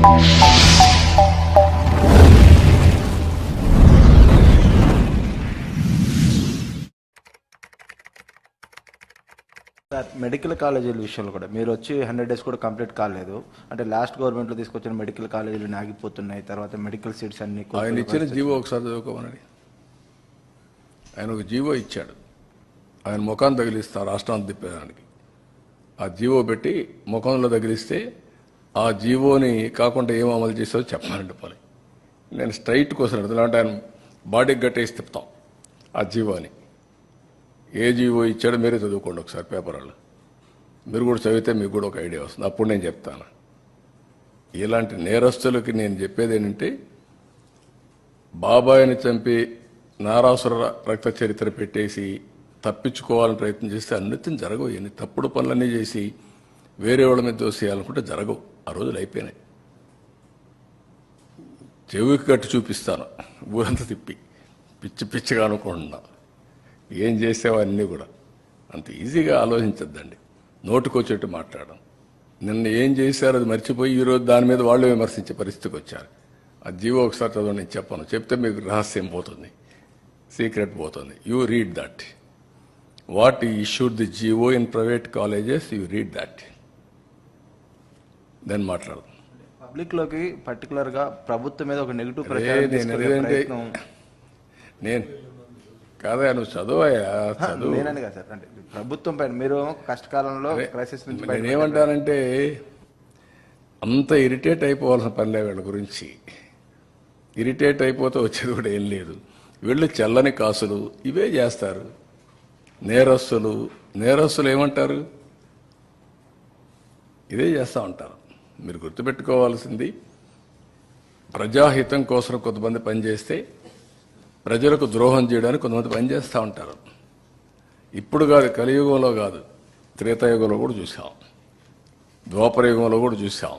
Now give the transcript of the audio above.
Sir medical కాలేజీల విషయంలో కూడా. మీరు వచ్చి హండ్రెడ్ డేస్ కూడా కంప్లీట్ కాలేదు. అంటే లాస్ట్ గవర్నమెంట్లో తీసుకొచ్చిన మెడికల్ కాలేజీలు ఆగిపోతున్నాయి తర్వాత మెడికల్ సీట్స్ అన్ని ఆయన ఇచ్చిన జీవో ఒకసారి చదువుకోమనండి. ఆయన ఒక జీవో ఇచ్చాడు. ఆయన ముఖాన్ని తగిలిస్తా రాష్ట్రాన్ని తిప్పేదానికి. ఆ జీవో పెట్టి ముఖంలో తగిలిస్తే ఆ జీవోని కాకుండా ఏం అమలు చేసావో చెప్పాలండి పని. నేను స్ట్రైట్ కోసం అంటే ఆయన బాడీకి గట్టేసి తిప్పుతాం ఆ జీవోని. ఏ జీవో ఇచ్చాడో మీరే చదువుకోండి ఒకసారి పేపర్ వాళ్ళు మీరు కూడా చదివితే మీకు కూడా ఒక ఐడియా వస్తుంది. అప్పుడు నేను చెప్తాను. ఇలాంటి నేరస్తులకి నేను చెప్పేది ఏంటంటే బాబాయిని చంపి నారాసుర రక్త చరిత్ర పెట్టేసి తప్పించుకోవాలని ప్రయత్నం చేస్తే అన్నిటిని జరగవు. ఎన్ని తప్పుడు పనులన్నీ చేసి వేరే వాళ్ళ మీద దోసేయాలనుకుంటే జరగవు. ఆ రోజులు అయిపోయినాయి. చెవికి కట్టి చూపిస్తాను. ఊరంతా తిప్పి. పిచ్చి పిచ్చిగా అనుకుంటున్నా. ఏం చేసావో అన్నీ కూడా. అంత ఈజీగా ఆలోచించద్దండి. నోటుకొచ్చేట్టు మాట్లాడడం. నిన్న ఏం చేశారు అది మర్చిపోయి ఈరోజు దాని మీద వాళ్ళు విమర్శించే పరిస్థితికి వచ్చారు. ఆ జీవో ఒకసారి చదవండి నేను చెప్పను. చెప్తే మీకు రహస్యం పోతుంది. సీక్రెట్ పోతుంది. You read that. What issued the GO in private colleges you read that. Then మాట్లాడదాం. పబ్లిక్లోకి పర్టికులర్గా ప్రభుత్వం మీద ఒక నెగిటివ్ ప్రచారం నేను ప్రయత్నం. నేను కాదా నువ్వు చదువయ్యా? చదువు. కదా సార్ అంటే ప్రభుత్వం పైన మీరు కష్టకాలంలో క్రైసిస్ నుంచి నేనేమంటానంటే అంత ఇరిటేట్ అయిపోవాల్సిన పనిలే వీళ్ళ గురించి. ఇరిటేట్ అయిపోతే వచ్చేది కూడా ఏం లేదు. వీళ్ళు చల్లని కాసులు ఇవే చేస్తారు. నేరస్తులు నేరస్తులు ఏమంటారు? ఇదే చేస్తూ ఉంటారు. మీరు గుర్తుపెట్టుకోవాల్సింది ప్రజాహితం కోసం కొంతమంది పనిచేస్తే ప్రజలకు ద్రోహం చేయడానికి కొంతమంది పనిచేస్తూ ఉంటారు. ఇప్పుడు కాదు కలియుగంలో కాదు త్రేతాయుగంలో కూడా చూసాం. ద్వాపరయుగంలో కూడా చూసాం.